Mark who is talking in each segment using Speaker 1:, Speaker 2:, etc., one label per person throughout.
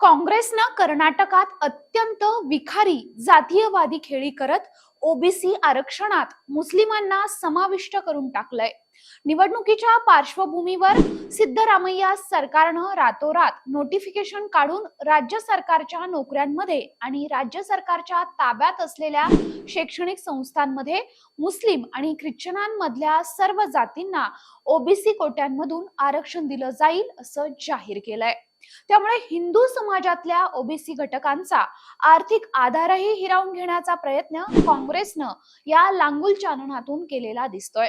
Speaker 1: काँग्रेसनं कर्नाटकात अत्यंत विखारी जातीयवादी खेळी करत ओबीसी आरक्षणात मुस्लिमांना समाविष्ट करून टाकलंय. निवडणुकीच्या पार्श्वभूमीवर सिद्धरामय्या सरकारनं रातोरात नोटिफिकेशन काढून राज्य सरकारच्या नोकऱ्यांमध्ये आणि राज्य सरकारच्या ताब्यात असलेल्या शैक्षणिक संस्थांमध्ये मुस्लिम आणि ख्रिश्चनांमधल्या सर्व जातींना ओबीसी कोट्यांमधून आरक्षण दिलं जाईल असं जाहीर केलंय. त्यामुळे हिंदू समाजातल्या ओबीसी घटकांचा आर्थिक आधारही हिरावून घेण्याचा प्रयत्न काँग्रेसनं या लांगुल चालनातून केलेला दिसतोय.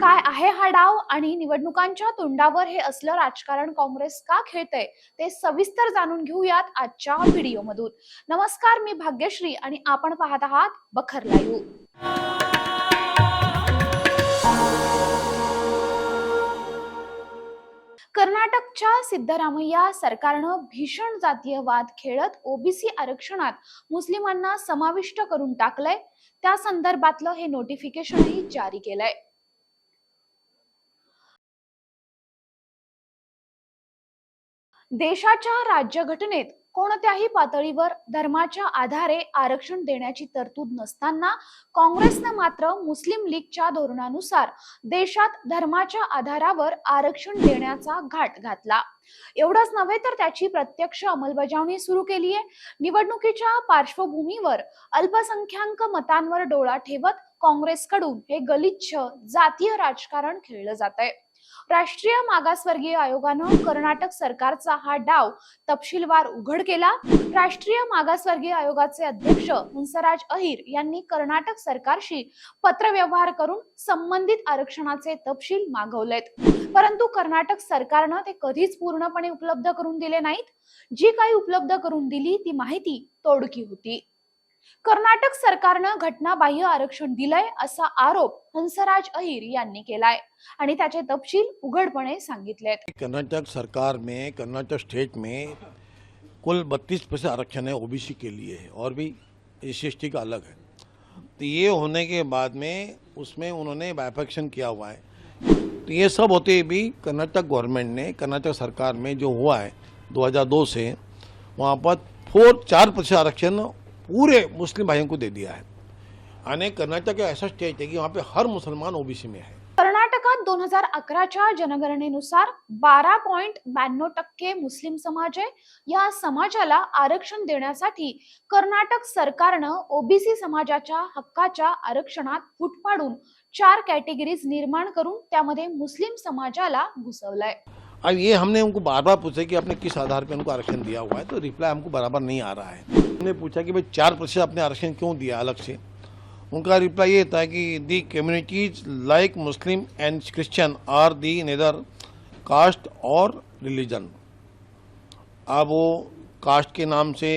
Speaker 1: काय आहे हा डाव आणि निवडणुकांच्या तोंडावर हे असलं राजकारण काँग्रेस का खेळतय ते सविस्तर जाणून घेऊयात आजच्या व्हिडिओमधून. नमस्कार मी भाग्यश्री आणि आपण पाहत आहात बखर लाईव्ह. कर्नाटकच्या सिद्धरामय्या सरकारनं भीषण जातीयवाद खेळत ओबीसी आरक्षणात मुस्लिमांना समाविष्ट करून टाकलंय. त्या संदर्भातलं हे नोटिफिकेशनही जारी केलंय. देशाच्या राज्यघटनेत कोणत्याही पातळीवर धर्माच्या आधारे आरक्षण देण्याची तरतूद नसताना काँग्रेसनं मात्र मुस्लिम लीगच्या धोरणानुसार देशात धर्माच्या आधारावर आरक्षण देण्याचा घाट घातला. एवढंच नव्हे तर त्याची प्रत्यक्ष अंमलबजावणी सुरू केली आहे निवडणुकीच्या पार्श्वभूमीवर अल्पसंख्याक मतांवर डोळा ठेवत काँग्रेसकडून हे गलिच्छ जातीय राजकारण खेळलं जात आहे राष्ट्रीय मागासवर्गीय आयोगानं कर्नाटक सरकारचा हा डाव तपशीलवार उघड केला. राष्ट्रीय मागासवर्गीय आयोगाचे अध्यक्ष हंसराज अहिर यांनी कर्नाटक सरकारशी पत्रव्यवहार करून संबंधित आरक्षणाचे तपशील मागवलेत. परंतु कर्नाटक सरकारनं ते कधीच पूर्णपणे उपलब्ध करून दिले नाहीत. जी काही उपलब्ध करून दिली ती माहिती तोडकी होती. कर्नाटक सरकारनं घटनाबाह्य आरक्षण दिलंय असा आरोप हंसराज अहिर यांनी केलाय. आणि त्याचे तपशील उघडपणे सांगितले
Speaker 2: कर्नाटक सरकार में कर्नाटक स्टेट में कुल 32 परसेंट आरक्षण है ओबीसी के लिए है और भी एस सी का अलग है। तो ये होने के बाद में उसमें उन्होंने बाइफेक्शन किया हुआ है। तो ये सब होते भी कर्नाटक गवर्नमेंट ने कर्नाटक सरकार में जो हुआ है 2002 से वहाँ पर फोर चार प्रतिशत आरक्षण पूरे मुस्लिम भाइयों को दे दिया है। यानी कर्नाटक ऐसा स्टेट है कि वहाँ पे हर मुसलमान ओबीसी में है।
Speaker 1: कर्नाटकात दोन हजार अकराच्या जनगणनेनुसार बारा पॉइंट ब्याण्णव टक्के मुस्लिम समाज आहे. या समाजाला आरक्षण देण्यासाठी कर्नाटक सरकारनं ओबीसी समाजाच्या हक्काच्या आरक्षणात फूट पाडून चार कॅटेगरीज निर्माण करून त्यामध्ये मुस्लिम समाजाला घुसवलंय.
Speaker 2: अब ये हमने उनको बार बार पूछा कि आपने किस आधार पर उनको आरक्षण दिया हुआ है तो रिप्लाई हमको बराबर नहीं आ रहा है। हमने पूछा कि भाई, चार प्रतिशत आपने आरक्षण क्यों दिया अलग से? उनका रिप्लाई ये था कि the communities like Muslim and Christian are the neither caste और रिलीजन अब वो कास्ट के नाम से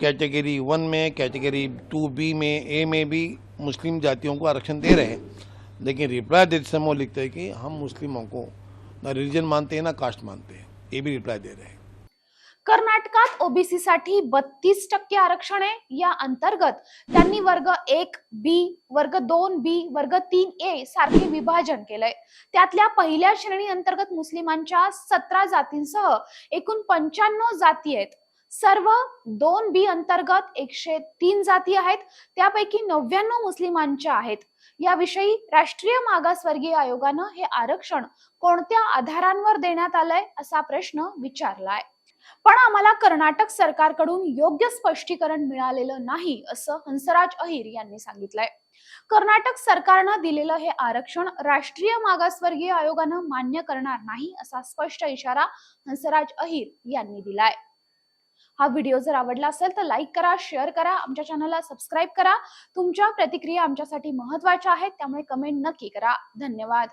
Speaker 2: कैटेगरी वन में कैटेगरी टू बी में ए में भी मुस्लिम जातियों को आरक्षण दे रहे हैं। लेकिन रिप्लाई देते समय वो लिखते हैं कि हम मुस्लिमों को ना रिलीजन मानते हैं, ना कास्ट मानते हैं। ये भी रिप्लाई दे रहे हैं।
Speaker 1: कर्नाटकात ओबीसी साठी बत्तीस टक्के आरक्षण आहे. या अंतर्गत त्यांनी वर्ग एक बी वर्ग दोन बी वर्ग तीन ए सारखे विभाजन केलंय. त्यातल्या पहिल्या श्रेणी अंतर्गत मुस्लिमांच्या सतरा जातींसह एकूण पंच्याण्णव जाती आहेत. सर्व दोन बी अंतर्गत एकशे तीन जाती आहेत. त्यापैकी नव्याण्णव मुस्लिमांच्या आहेत. याविषयी राष्ट्रीय मागासवर्गीय आयोगानं हे आरक्षण कोणत्या आधारांवर देण्यात आलंय असा प्रश्न विचारलाय. पण आम्हाला कर्नाटक सरकारकडून योग्य स्पष्टीकरण मिळालेलं नाही असं हंसराज अहिर यांनी सांगितलंय. कर्नाटक सरकारनं दिलेलं हे आरक्षण राष्ट्रीय मागासवर्गीय आयोगानं मान्य करणार नाही असा स्पष्ट इशारा हंसराज अहिर यांनी दिलाय. हा व्हिडिओ जर आवडला असेल तर लाईक करा शेअर करा आमच्या चॅनलला सबस्क्राईब करा. तुमच्या प्रतिक्रिया आमच्यासाठी महत्त्वाच्या आहेत त्यामुळे कमेंट नक्की करा. धन्यवाद.